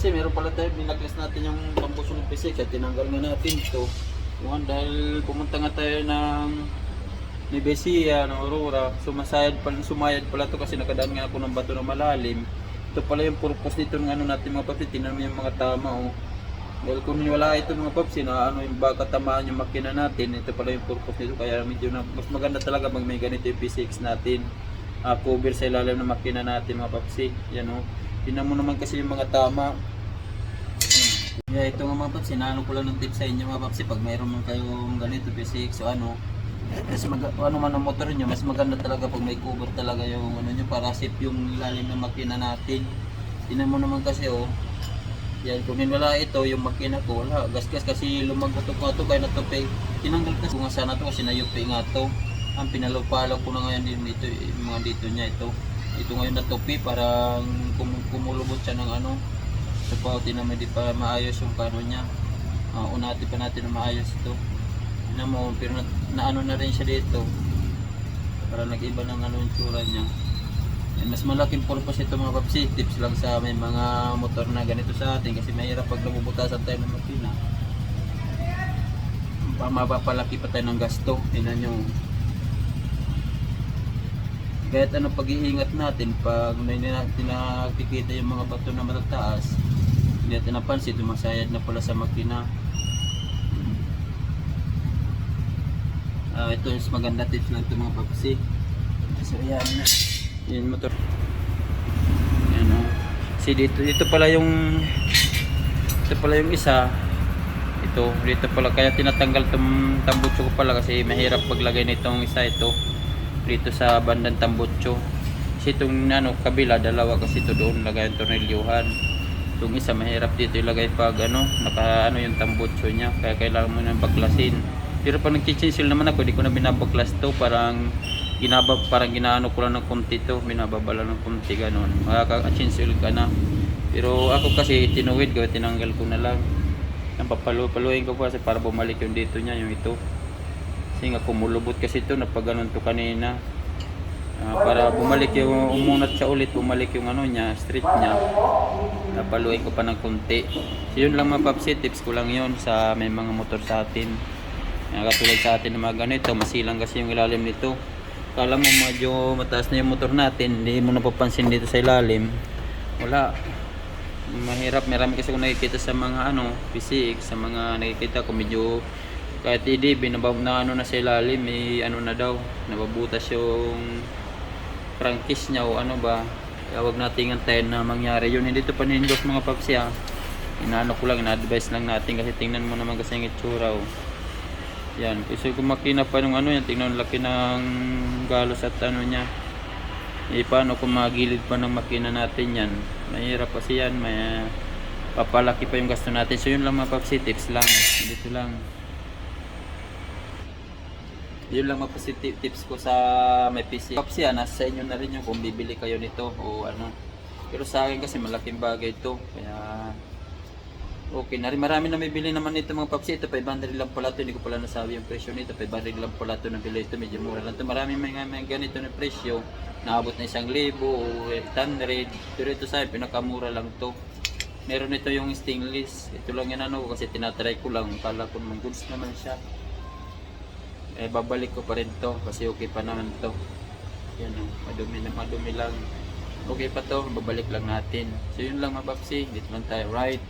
Papsi, meron pala tayo, binaglas natin yung pambuso ng P6 at tinanggal nga natin ito. One, dahil pumunta nga tayo ng ni Besia, ng Aurora, sumasayad pala, sumayad pala to kasi nakadaan nga ako ng bato na malalim. Ito pala yung purpose nito ng ano natin mga papsi, tingnan mo yung mga tama oh. Dahil kung wala ito mga papsi na ano yung baka tamaan yung makina natin, ito pala yung purpose nito kaya medyo na, mas maganda talaga pag may ganito yung P6 natin. Ah, cover sa ilalim ng makina natin mga papsi. Yan oh. Tingnan mo naman kasi yung mga tama. Yeah, ito nga mga paps, sinano ko lang ng tip sa inyo mga paps, pag mayroon man kayong ganito, P6 o ano, mas mag ano man ang motor nyo, mas maganda talaga pag may cover talaga yung ano nyo para safe yung ilalim ng makina natin. Tingnan mo naman kasi oh, yan, kung wala ito, yung makina ko, wala, gasgas kasi lumagotok nga to, kaya natupi. Tinanggal kung nga sana to kasi nayupi nga to. Ang pinalupalaw ko na ngayon din dito, yung mga dito niya ito. Ito ngayon natupi, parang kum kumulubot siya ng ano, So pa, di naman di pa maayos yung kano niya. Uh, unati pa natin na maayos ito. Tignan mo, pero na, naano na rin siya dito. Para nag-iba ng ano yung tsura niya. Eh, mas malaking purpose ito mga papsi. Tips lang sa may mga motor na ganito sa atin kasi mahirap pag namubutasan tayo ng makina. Pa- Mapapalaki pa tayo ng gasto. Tingnan nyo. Kahit ano pag-iingat natin pag may nakikita yung mga bato na matataas, hindi natin napansin, tumasayad na pala sa makina. Ah, ito is maganda tips lang ito mga papsi. So yan na. Yan motor. Yan o. See dito, dito pala yung ito pala yung isa. Ito, dito pala kaya tinatanggal tong tambutso ko pala kasi mahirap paglagay nitong isa ito dito sa bandang tambutso. Kasi itong ano, kabila, dalawa kasi ito doon lagay ang tornilyuhan. Itong isa mahirap dito ilagay pag ano, naka ano yung tambutso niya. Kaya kailangan mo nang baklasin. Pero pag nag-chinsil naman ako, di ko na binabaklas to. Parang ginaba, parang ginaano ko lang ng konti to. Binababala ng konti ganun. Makaka-chinsil ka na. Pero ako kasi tinuwid ko, tinanggal ko na lang. Ang papalu-paluin ko kasi para bumalik yung dito niya, yung ito. Kasi nga kumulubot kasi ito, napaganon to kanina. Ah, para bumalik yung umunat siya ulit, bumalik yung ano niya, street niya. Napaluin ko pa ng konti. So yun lang mga papsi, tips ko lang yun sa may mga motor sa atin. Kaya katulad sa atin na mga ganito, masilang kasi yung ilalim nito. Kala mo medyo mataas na yung motor natin, hindi mo napapansin dito sa ilalim. Wala. Mahirap, marami kasi kung nakikita sa mga ano, PCX, sa mga nakikita ko medyo kahit hindi, binabab na ano na sa ilalim, may ano na daw, nababutas yung prangkis niya o ano ba. Kaya huwag nating antayin na mangyari yun. Hindi ito panindos mga papsi ha. Inaano ko lang, ina-advise lang natin kasi tingnan mo naman kasi yung itsura oh. Yan, kasi kung makina pa nung ano yan, tingnan laki ng galos at ano niya. Eh, paano kung magilid pa ng makina natin yan? Mahirap kasi yan, may papalaki pa yung gasto natin. So yun lang mga papsi, tips lang. Dito lang. Yun lang mga positive tips ko sa may PC. Papsi, ah, nasa sa inyo na rin yung kung bibili kayo nito o ano. Pero sa akin kasi malaking bagay ito. Kaya okay na rin. Marami na may bili naman nito mga papsi. Ito 500 lang pala ito. Hindi ko pala nasabi yung presyo nito. 500 lang pala ito na bili ito. Medyo mura lang ito. Marami may, may ganito na presyo. Naabot na isang libo o 800. Pero ito sa akin, pinakamura lang to. Meron ito yung stainless. Ito lang yan ano kasi tinatry ko lang. Kala ko naman goods naman siya eh babalik ko pa rin to kasi okay pa naman to. Yan o, madumi na madumi lang. Okay pa to babalik lang natin. So yun lang mga babsi dito lang tayo. Right